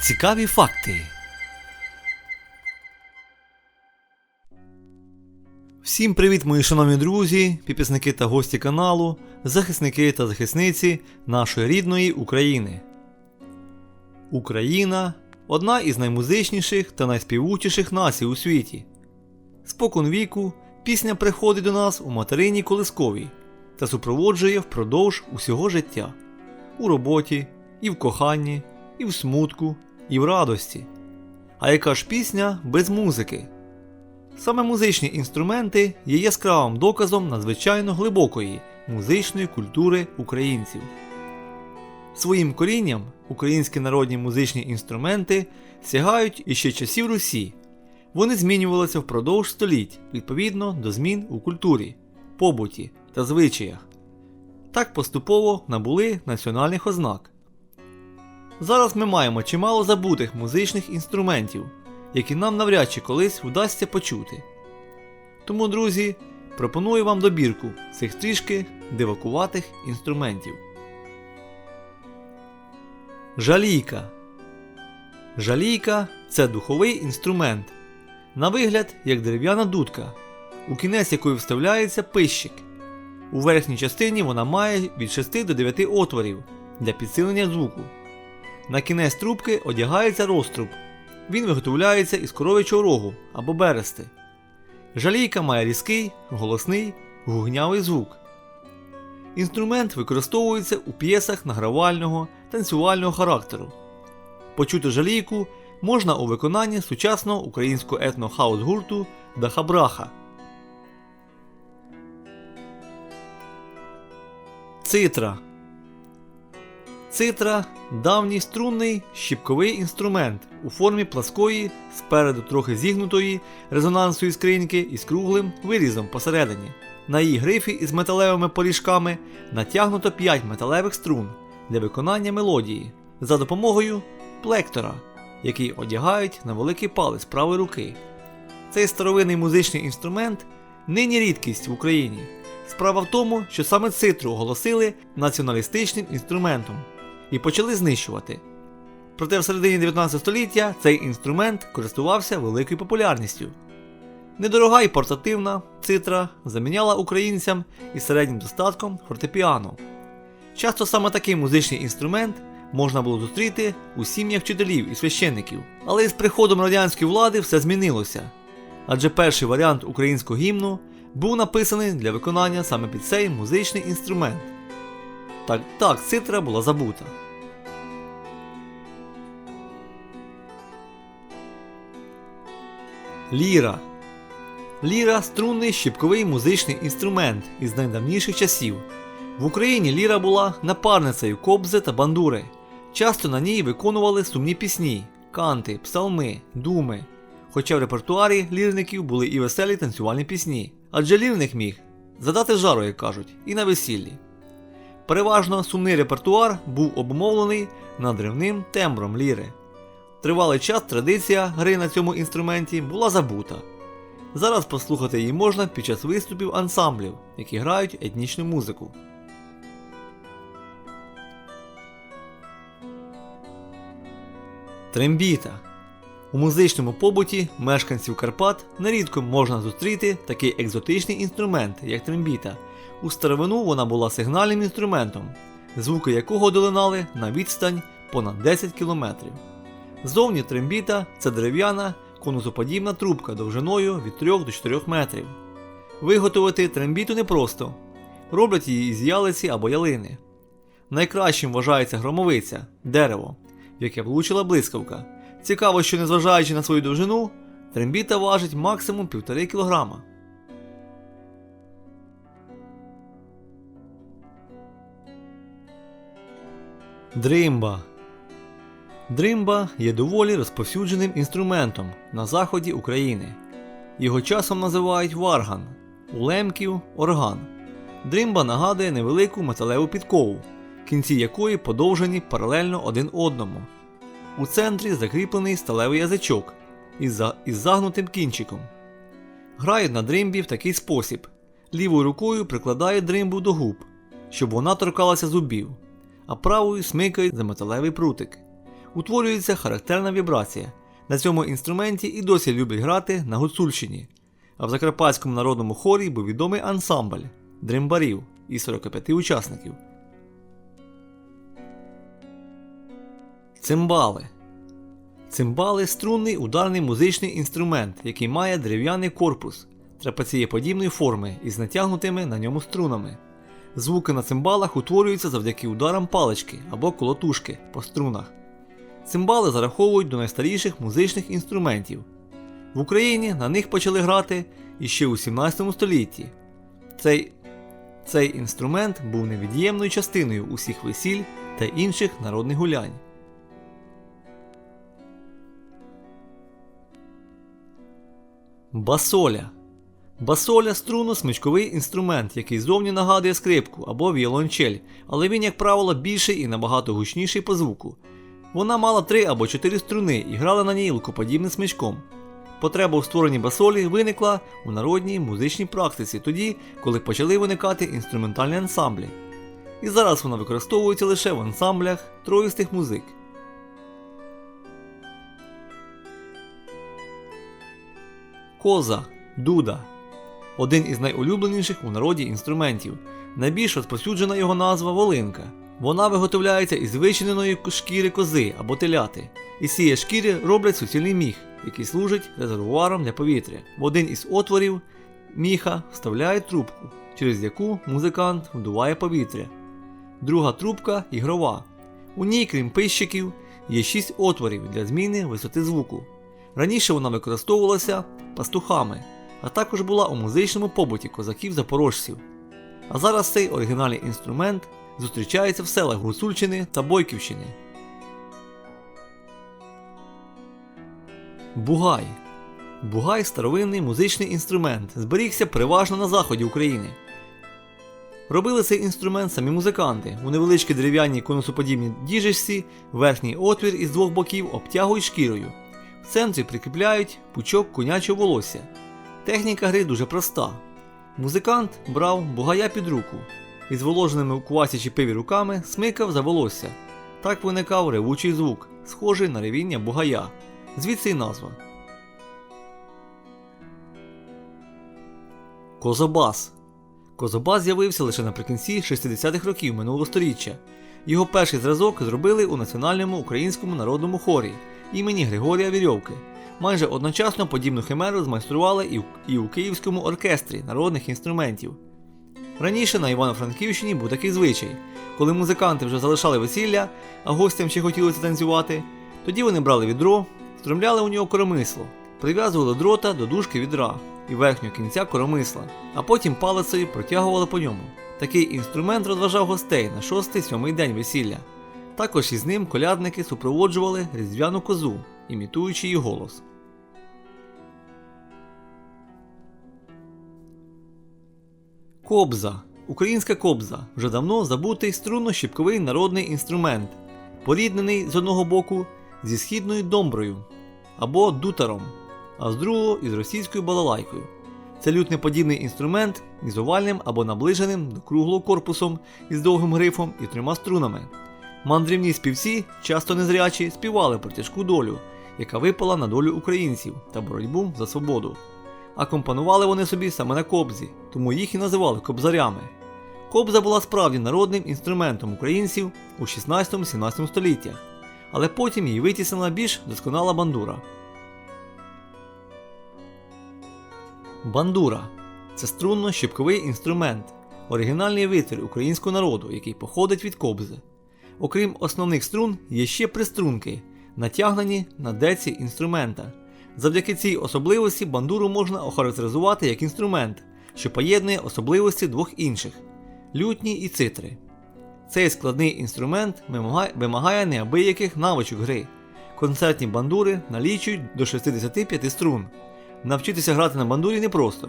Цікаві факти. Всім привіт, мої шановні друзі, підписники та гості каналу, захисники та захисниці нашої рідної України. Україна одна із наймузичніших та найспівучіших націй у світі. Спокон віку пісня приходить до нас у материній колисковій та супроводжує впродовж усього життя у роботі, і в коханні, і в смутку, і в радості. А яка ж пісня без музики? Саме музичні інструменти є яскравим доказом надзвичайно глибокої музичної культури українців. Своїм корінням українські народні музичні інструменти сягають іще часів Русі. Вони змінювалися впродовж століть відповідно до змін у культурі, побуті та звичаях. Так поступово набули національних ознак. Зараз ми маємо чимало забутих музичних інструментів, які нам навряд чи колись вдасться почути. Тому, друзі, пропоную вам добірку цих трішки дивакуватих інструментів. Жалійка. Жалійка це духовий інструмент. На вигляд як дерев'яна дудка, у кінець якої вставляється пищик. У верхній частині вона має від 6 до 9 отворів для підсилення звуку. На кінець трубки одягається розтруб. Він виготовляється із коров'ячого рогу або берести. Жалійка має різкий, голосний, гугнявий звук. Інструмент використовується у п'єсах награвального, танцювального характеру. Почути жалійку можна у виконанні сучасного українського етно-хаус гурту Дахабраха. Цитра Цитра давній струнний щіпковий інструмент у формі пласкої, спереду трохи зігнутої резонансної скриньки із круглим вирізом посередині. На її грифі із металевими поріжками натягнуто 5 металевих струн для виконання мелодії за допомогою плектора, який одягають на великий палець правої руки. Цей старовинний музичний інструмент нині рідкість в Україні. Справа в тому, що саме цитру оголосили націоналістичним інструментом і почали знищувати. Проте в середині 19 століття цей інструмент користувався великою популярністю. Недорога і портативна цитра заміняла українцям із середнім достатком фортепіано. Часто саме такий музичний інструмент можна було зустріти у сім'ях вчителів і священників, але із приходом радянської влади все змінилося. Адже перший варіант українського гімну був написаний для виконання саме під цей музичний інструмент. Так, так, цитра була забута. Ліра. Ліра струнний щіпковий музичний інструмент із найдавніших часів. В Україні ліра була напарницею кобзи та бандури. Часто на ній виконували сумні пісні, канти, псалми, думи. Хоча в репертуарі лірників були і веселі танцювальні пісні, адже лірник міг задати жару, як кажуть, і на весіллі. Переважно сумний репертуар був обумовлений надривним тембром ліри. Тривалий час традиція гри на цьому інструменті була забута. Зараз послухати її можна під час виступів ансамблів, які грають етнічну музику. Трембіта. У музичному побуті мешканців Карпат нерідко можна зустріти такий екзотичний інструмент, як трембіта. У старовину вона була сигнальним інструментом, звуки якого долинали на відстань понад 10 км. Зовні трембіта це дерев'яна конусоподібна трубка довжиною від 3 до 4 метрів. Виготовити трембіту непросто. Роблять її із ялиці або ялини. Найкращим вважається громовиця дерево, в яке влучила блискавка. Цікаво, що незважаючи на свою довжину, трембіта важить максимум 1,5 кг. Дримба. Дримба є доволі розповсюдженим інструментом на заході України. Його часом називають варган, у лемків орган. Дримба нагадує невелику металеву підкову, кінці якої подовжені паралельно один одному. У центрі закріплений сталевий язичок із, із загнутим кінчиком. Грають на дримбі в такий спосіб: лівою рукою прикладають дримбу до губ, щоб вона торкалася зубів, а правою смикають за металевий прутик. утворюється характерна вібрація. На цьому інструменті і досі люблять грати на Гуцульщині. А в Закарпатському народному хорі був відомий ансамбль дримбарів із 45 учасників. Цимбали. Цимбали струнний ударний музичний інструмент, який має дерев'яний корпус трапецієподібної форми із натягнутими на ньому струнами. Звуки на цимбалах утворюються завдяки ударам палички або колотушки по струнах. Цимбали зараховують до найстаріших музичних інструментів. В Україні на них почали грати іще у 17 столітті. Цей, цей інструмент був невід'ємною частиною усіх весіль та інших народних гулянь. Басоля. Басоля струнно-смичковий інструмент, який зовні нагадує скрипку або віолончель, але він, як правило, більший і набагато гучніший по звуку. Вона мала три або чотири струни і грала на ній лукоподібним смичком. Потреба у створенні басолі виникла у народній музичній практиці тоді, коли почали виникати інструментальні ансамблі. І зараз вона використовується лише в ансамблях троїстих музик. Коза, дуда один із найулюбленіших у народі інструментів. Найбільш розповсюджена його назва волинка. Вона виготовляється із вичиненої шкіри кози або теляти. Із цієї шкіри роблять суцільний міх, який служить резервуаром для повітря. В один із отворів міха вставляють трубку, через яку музикант вдуває повітря. Друга трубка ігрова. У ній, крім пищиків, є шість отворів для зміни висоти звуку. Раніше вона використовувалася пастухами, а також була у музичному побуті козаків-запорожців. А зараз цей оригінальний інструмент зустрічається в селах Гуцульщини та Бойківщини. Бугай. Бугай старовинний музичний інструмент, зберігся переважно на заході України. Робили цей інструмент самі музиканти. У невеличкій дерев'яній конусоподібній діжечці верхній отвір із двох боків обтягують шкірою. В центрі прикріпляють пучок конячого волосся. Техніка гри дуже проста. Музикант брав бугая під руку і з воложеними у квасі чи пиві руками смикав за волосся. Так виникав ревучий звук, схожий на ревіння бугая. Звідси й назва. Козобас. Козобас з'явився лише наприкінці 60-х років минулого століття. Його перший зразок зробили у Національному українському народному хорі імені Григорія Вірьовки. Майже одночасно подібну химеру змайстрували і в, і у Київському оркестрі народних інструментів. Раніше на Івано-Франківщині був такий звичай, коли музиканти вже залишали весілля, а гостям ще хотілося танцювати, тоді вони брали відро, стромляли у нього коромисло, прив'язували дрота до дужки відра і верхнього кінця коромисла, а потім палицею протягували по ньому. Такий інструмент розважав гостей на шостий-сьомий день весілля. Також із ним колядники супроводжували різдвяну козу, імітуючи її голос. Кобза. Українська кобза вже давно забутий струнно-щіпковий народний інструмент, поріднений з одного боку зі східною домброю або дутаром, а з другого із російською балалайкою. Це лютнеподібний інструмент із овальним або наближеним до круглого корпусом із довгим грифом і трьома струнами. Мандрівні співці, часто незрячі, співали про тяжку долю, яка випала на долю українців та боротьбу за свободу. А компонували вони собі саме на кобзі, тому їх і називали кобзарями. Кобза була справді народним інструментом українців у 16-17 століттях, але потім її витіснила більш досконала бандура. Бандура це струнно-щіпковий інструмент, оригінальний витвір українського народу, який походить від кобзи. Окрім основних струн, є ще приструнки, натягнені на деці інструмента. Завдяки цій особливості бандуру можна охарактеризувати як інструмент, що поєднує особливості двох інших лютні і цитри. Цей складний інструмент вимагає, неабияких навичок гри. Концертні бандури налічують до 65 струн. Навчитися грати на бандурі непросто,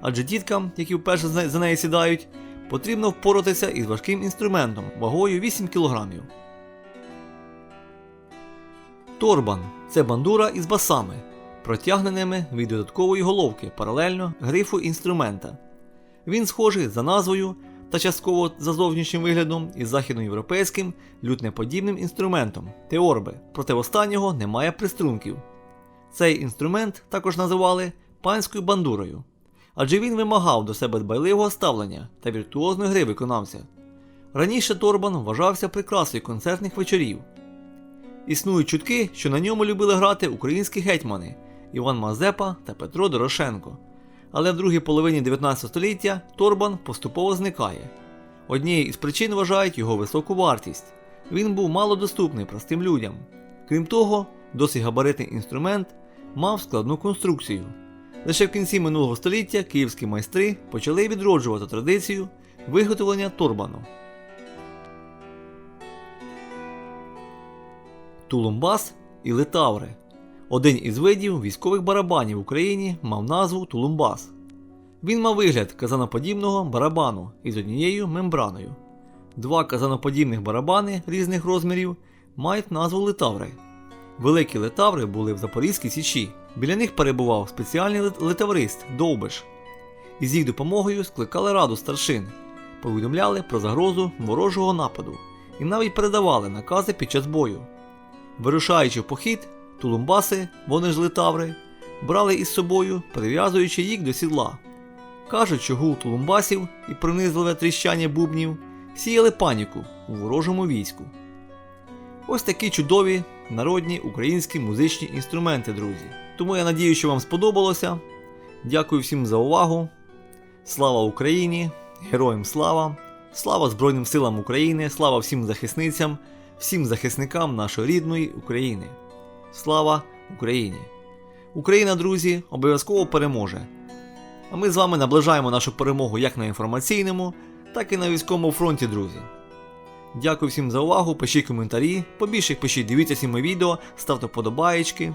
адже діткам, які вперше за неї сідають, потрібно впоратися із важким інструментом вагою 8 кг. Торбан це бандура із басами, протягненими від додаткової головки паралельно грифу інструмента. Він схожий за назвою та частково за зовнішнім виглядом із західноєвропейським лютнеподібним інструментом теорби, проте в останнього немає приструнків. Цей інструмент також називали панською бандурою, адже він вимагав до себе дбайливого ставлення та віртуозної гри виконавця. Раніше торбан вважався прикрасою концертних вечорів. Існують чутки, що на ньому любили грати українські гетьмани Іван Мазепа та Петро Дорошенко. Але в другій половині 19 століття торбан поступово зникає. Однією із причин вважають його високу вартість. Він був малодоступний простим людям. Крім того, досить габаритний інструмент мав складну конструкцію. Лише в кінці минулого століття київські майстри почали відроджувати традицію виготовлення торбану. Тулумбас і литаври. Один із видів військових барабанів в Україні мав назву Тулумбас. Він мав вигляд казаноподібного барабану із однією мембраною. Два казаноподібних барабани різних розмірів мають назву литаври. Великі литаври були в Запорізькій Січі. Біля них перебував спеціальний лит- литаврист Довбиш. Із їх допомогою скликали раду старшин, повідомляли про загрозу ворожого нападу і навіть передавали накази під час бою. Вирушаючи в похід, тулумбаси, вони ж литаври, брали із собою, прив'язуючи їх до сідла. Кажуть, що гул тулумбасів і пронизливе тріщання бубнів сіяли паніку у ворожому війську. Ось такі чудові народні українські музичні інструменти, друзі. Тому я надію, що вам сподобалося. Дякую всім за увагу. Слава Україні! Героям слава! Слава Збройним силам України! Слава всім захисницям, всім захисникам нашої рідної України! Слава Україні! Україна, друзі, обов'язково переможе! А ми з вами наближаємо нашу перемогу як на інформаційному, так і на військовому фронті, друзі. Дякую всім за увагу, пишіть коментарі, побільше їх пишіть, дивіться всі мої відео, ставте вподобаєчки.